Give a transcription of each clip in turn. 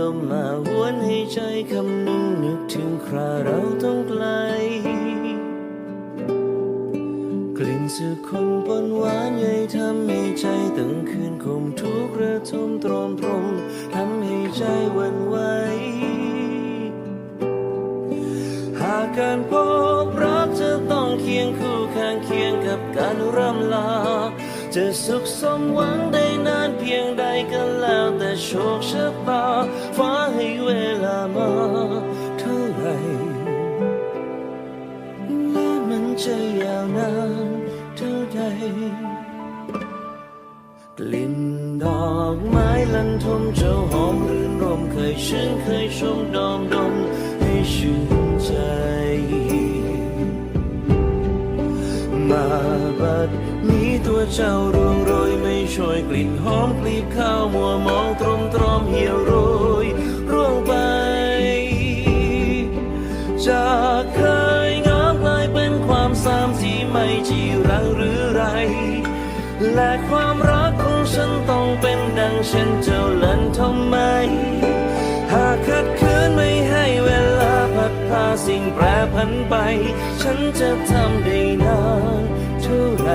ลมมาวนให้ใจคำนึงนึกถึงคราเราต้องไกล กลิ่นสุคนปนหวานใหญ่ทำให้ใจตึงคืนคมทุกระทมตรมตรมทำให้ใจวันไหวหากการพบรักจะต้องเคียงคู่ข้างเคียงกับการร่ำลา จะสุขสมหวังได้นานเพียงใดก็แล้วแต่โชคชะตาฟ้าให้เวลามาเท่าไหรและมันจะยาวนานเท่าใดกลิ่นดอกไม้ลันทมเจ้าหอมรื่นรมเคยชื่นเคยชมดอมดม บัดนี้ตัวเจ้าร่วงโรยไม่ช่วยกลิ่นหอมกลีบข้าวมัวมองตรมตรอมเหี่ยวโรยร่วงไป จากเคยงามกลายเป็นความสามที่ไม่จีรังหรือไร และความรักของฉันต้องเป็นดังเช่นเจ้าเล่นทำไม หากขัดขืนไม่ให้เวลาพัดพาสิ่งแปรผันไป ฉันจะทำได้นาน เท่าไร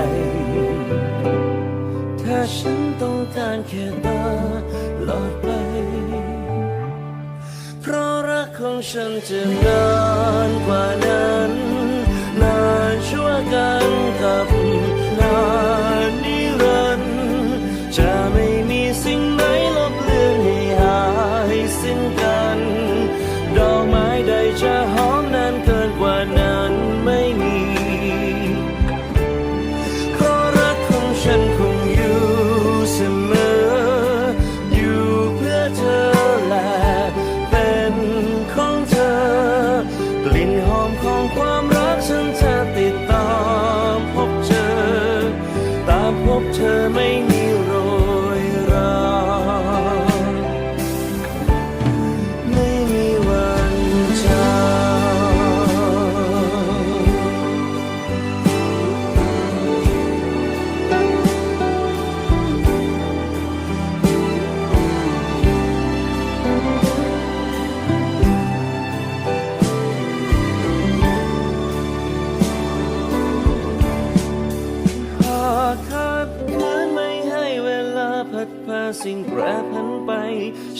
ถ้าฉันต้องการแค่ตาหลอดไป เพราะรักของฉันจะนานกว่านั้นากขานไม่ให้เวลาพัดพาสิ่งแปรผันไป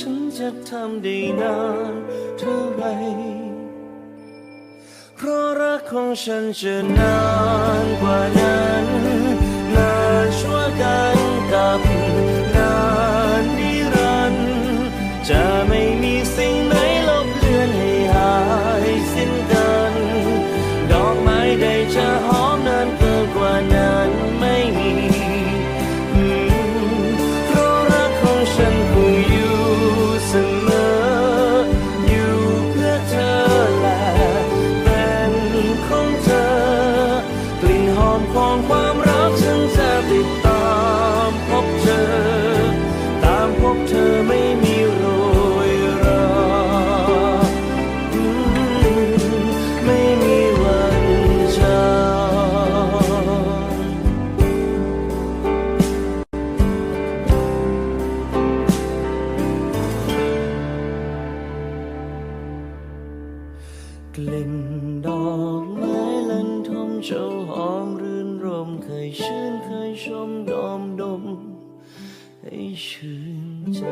ฉันจะทำได้นานเท่าไรเพราะรักของฉันจะนานกว่านั้นนานชั่วกันกับนานนิรันดร์จะไม่มีสิ่งไหนลบเลือนให้หายสิ้นกัน ดอกไม้ใดจะ มของความรักฉันจะติดตามพบเจอตามพบเธอไม่มีโรยราไม่มีวันจางกลิ่นดอกไม้ลันทมเจ้าหอมรื่นรม เคยชื่นเคยชมดอมดม ให้ชื่นใจ